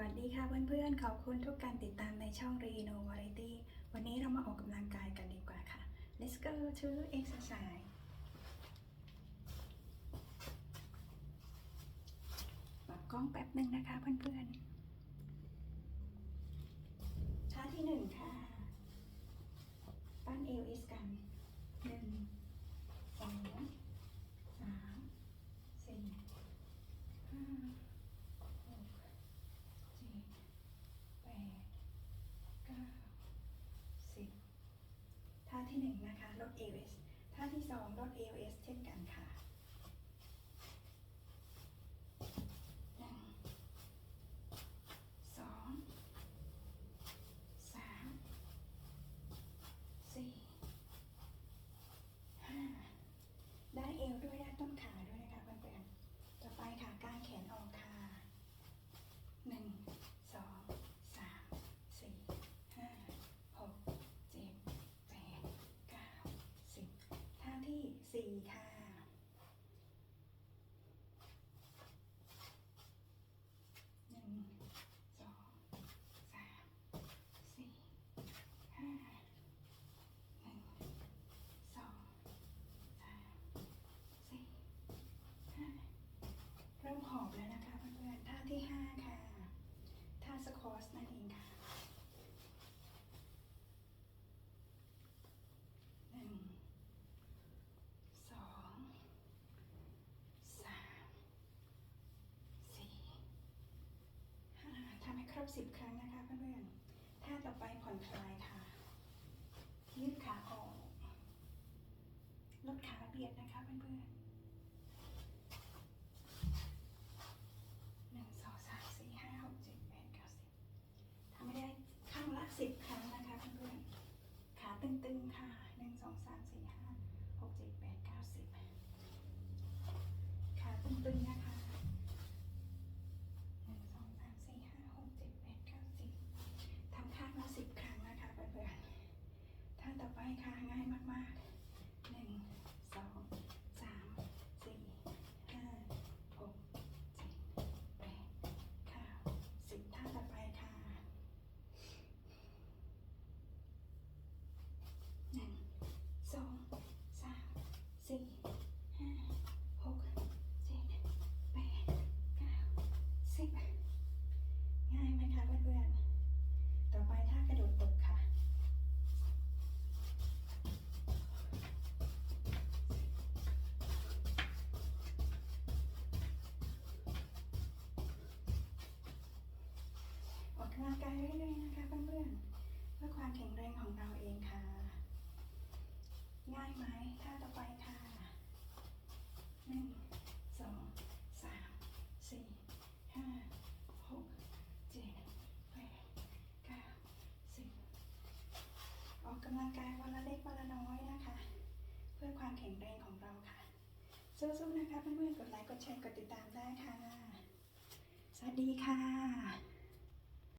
วัสดีค่ะเพื่อนๆ ขอบคุณทุกการติดตามในช่อง Reno Variety วันนี้เรามาออกกำลังกายกันดีกว่าค่ะ Let's go to exercise ปรับกล้องแป๊บหนึ่งนะคะเพื่อนๆท่าที่หนึ่งค่ะ ปั้นเอวอิสกันหนึ่งสองสามสี่ห้า หกเจ็ดแปดเก้าสิบ ที่ 1 นะคะลด AOS ท่าที่สองลด AOS เช่นกันค่ะหนึ่งสองสามสี่ห้าได้เอวด้วยได้ต้นขาด้วยนะคะเพื่อนๆต่อไปค่ะกางแขนออกค่ะ หนึ่งสองสามสี่ห้าหกเจ็ดแปดเก้าสิบท่าที่สี่ค่ะหนึ่งสองสามสี่ห้าหนึ่งสองสามสี่ห้า เริ่มหอบแล้วนะคะเพื่อนๆ ท่าที่ห้าค่ะ ท่าสควอชนั่นเองค่ะ หนึ่ง สอง สาม สี่ ห้าทำให้คร บสิบครั้งนะคะเพื่อนๆท่าต่อไปผ่อนคลายค่ะ ยืดขาออกลดขาเบียดนะคะเพื่อนๆหนึ่งสองสามสี่ห้าหกเจ็ดแปดเก้าสิบทำไม่ได้ข้างละสิบครั้งนะคะเพื่อนๆขาตึงๆค่ะหนึ่งสองสามสี่ห้าหกเจ็ดแปดเก้าสิบขาตึงๆนะคะหนึ่งสองสามสี่ห้าหกเจ็ดแปดเก้าสิบทำข้างละสิบครั้งนะคะเพื่อนๆท่าต่อไปค่ะ ง่ ลังกายเรื่อยๆนะคะเพื่อนๆเพื่อความแข็งแรงของเราเองค่ะ ง่ายไหมท่าต่อไปค่ะหนึ่งสองสามสี่ห้าหกเจ็ดแปดเก้าสิบออกกำลังกายวันละเล็กวันละน้อยนะคะ เพื่อความแข็งแรงของเราค่ะสู้ๆนะคะเพื่อนๆกดไลค์กดแชร์กดติดตามได้ค่ะ สวัสดีค่ะ